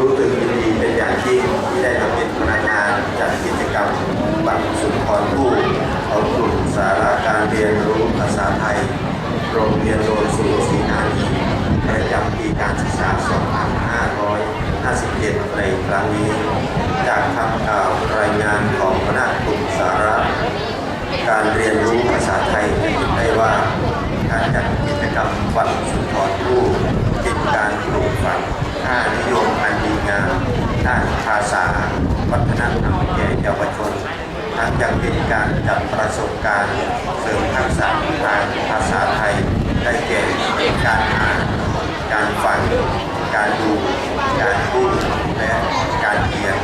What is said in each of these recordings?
รู้สึกยินดีเป็นอย่างยิ่งที่ได้มาเป็นพนักงานจัดกิจกรรมบัตรสุนทรภู่ของกลุ่มสาระการเรียนรู้ภาษาไทย โรงเรียนโดนสูศรีนานีประจำปีการศึกษา 2557 ในครั้งนี้ จากคำกล่าวรายงานของคณะกลุ่มสาระ การเรียนรู้ภาษาไทยจะเห็นได้ว่า การจัดกิจกรรมวันสุนทรภู่เป็นการปลูกฝังค่านิยมอันดีงามด้านภาษา วัฒนธรรมแก่เยาวชน ทั้งยังเป็นการจัดประสบการณ์เสริมทักษะทางภาษาไทย ได้แก่การอ่าน การฟัง การดู การพูด และการเขียน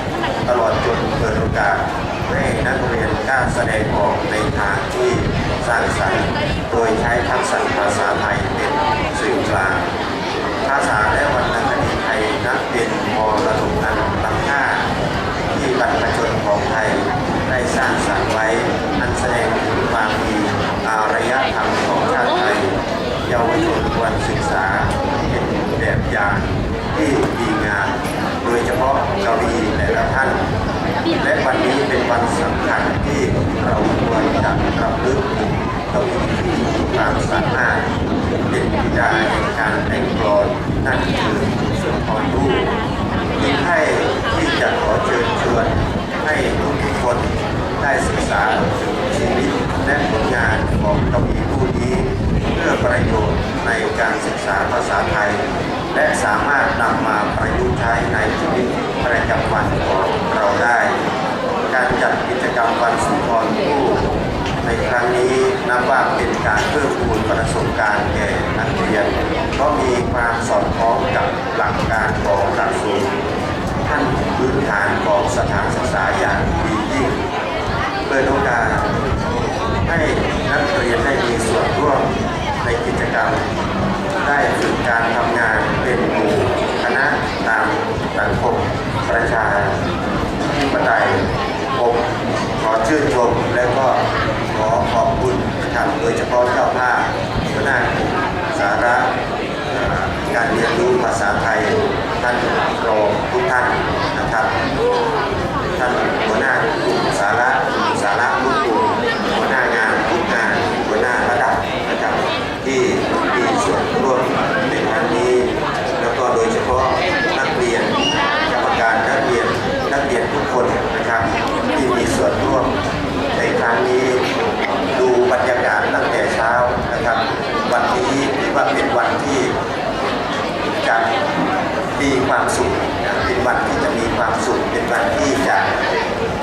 ตลอดจนเปิดโอกาสให้นักเรียนกล้าแส ดงออกในทางที่สร้างสรรค์ โดยใช้ทักษะภาษาไทยเป็นสื่อกลาง ภาษาและวรรณคดีไทยนับเป็นมรดกอันล้ำค่าที่บรรพชนของไทยได้สร้างสรรค์ไว้ อันแสดงถึงความมีอารยธรรมของชาติไทย เยาวชนควรศึกษาเป็นแบบอย่างที่ดีงาม โดยเฉพาะกวีแต่ละท่าน และวันนี้เป็นวันสำคัญที่เราควรจะรำลึกถึงกวีที่มีความสามารถ เป็นบิดาการแต่งกลอนนั่นคือสุนทรภู่ยิ่ให้ที่จะขอเชิญชวนให้ทุกๆคนได้ศึกษาถึงชีวิตและผลงานของกวีผู้นี้เพื่อประโยชน์ในการศึกษาภาษาไทย และสามารถนำมาประยุกต์ใช้ในชีวิตประจำวันของเราได้ การจัดกิจกรรมวันสุนทรภู่ ในครั้งนี้นับว่าเป็นการเพิ่มพูนประสบการณ์แก่นักเรียน เพราะมีความสอดคล้องกับหลักการของหลักสูตรท่านพื้นฐานของสถานศึกษาอย่างดียิ่ง เปิดโอกาสให้นักเรียนได้มีส่วนร่วมในกิจกรรม ได้ฝึกการทำงานเป็นหมู่คณะตามสังคมประชาธิปไตยผมขอชื่นชมและก็ขอขอบคุณนะครับโดยเฉพาะเจ้าภาพหัวหน้ากลุ่มสาระเอ่อการเรียนรู้ภาษาไทย ท่านรองทุกท่านนะครับ ท่านหัวหน้ากลุ่มสาระกลุ่มสาระทุกกลุ่มหัวหน้างานทุกงานหัวหน้าระดับนะครับที่มีส่วนร่วมในครั้งนี้ แล้วก็โดยเฉพาะนักเรียนกรรมการนักเรียนนักเรียนทุกคนนะครับ ที่มีส่วนร่วมในครั้งนี้ ดูบรรยากาศตั้งแต่เช้านะครับ วันนี้ถือว่าเป็นวันที่ จะมีความสุขนะเป็นวันที่จะมีความสุข เป็นวันที่จะ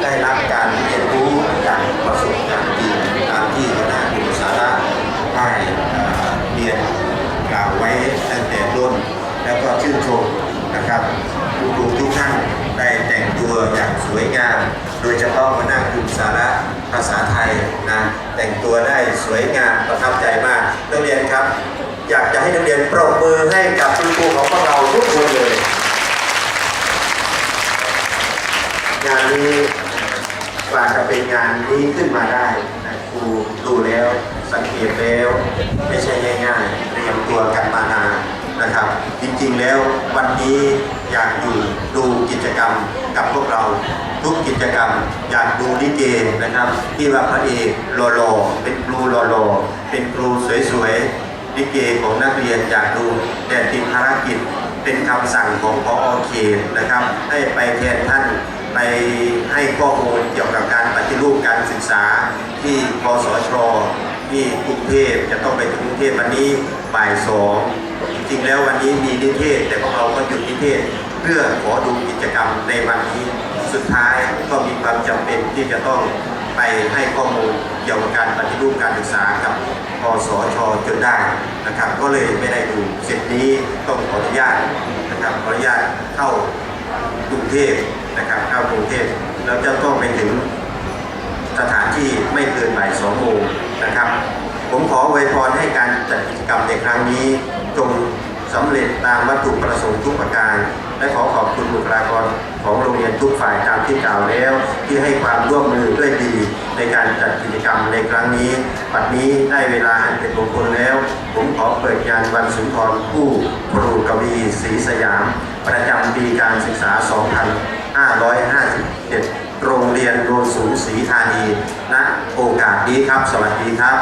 ได้รับการเรียนรู้จากประสบการณ์จริงตามที่คณะกลุ่มสาระได้เอ่อเรียนกล่าวไว้ตั้งแต่ต้น แล้วก็ชื่นชมนะครับครูทุกท่านได้แต่งตัวอย่างสวยงาม โดยเฉพาะคณะกลุ่มสาระภาษาไทยนะแต่งตัวได้สวยงามประทับใจมากนักเรียนครับ อยากจะให้นักเรียนปรบมือให้กับคุณครูของพวกเราทุกคนเลยงานนี้กว่าจะเป็นงานนี้ขึ้นมาได้นะครูดูแล้วสังเกตแล้ว ไม่ใช่ง่ายๆเตรียมตัวกันมานาน นะครับ จริงๆแล้ววันนี้อยากอยู่ดูกิจกรรมกับพวกเราทุกกิจกรรมอยากดูลิเกนะครับ ที่ว่าพระเอกหล่อๆเป็นครูหล่อๆเป็นครูสวยๆลิเกของนักเรียนอยากดูแต่ติดภารกิจเป็นคำสั่งของพอเขตนะครับ ให้ไปแทนท่านไปให้ข้อมูลเกี่ยวกับการปฏิรูปการศึกษาที่พสชที่กรุงเทพจะต้องไปกรุงเทพวันนี้บ่ายสอง ริงๆแล้ววันนี้มีนิเทศ แต่พวกเราก็หยุดนิเทศ เพื่อขอดูกิจกรรมในวันนี้ สุดท้ายก็มีความจำเป็นที่จะต้องไปให้ข้อมูลเกี่ยวกับการปฏิรูปการศึกษากับพสชจนได้นะครับ ก็เลยไม่ได้ดูเสร็จนี้ต้องขออนุญาตนะครับขออนุญาตเข้ากรุงเทพนะครับเข้ากรุงเทพแล้วจะต้องไปถึงสถานที่ไม่เกินบ่ายสองโมงนะครับ ผมขออวยพรให้การจัดกิจกรรมในครั้งนี้ จงสำเร็จตามวัตถุประสงค์ทุกประการ และขอขอบคุณบุคลากรของโรงเรียนทุกฝ่ายตามที่กล่าวแล้ว ที่ให้ความร่วมมือด้วยดีในการจัดกิจกรรมในครั้งนี้ ปัจนี้ได้เวลาอันเป็นมงคลแล้ว ผมขอเปิดงานวันสุนทรผู้ครูกวีศรีสยาม ประจำปีการศึกษา 2557 โรงเรียนโนนสูงศรีธานีณโอกาสนี้ครับ สวัสดีครับ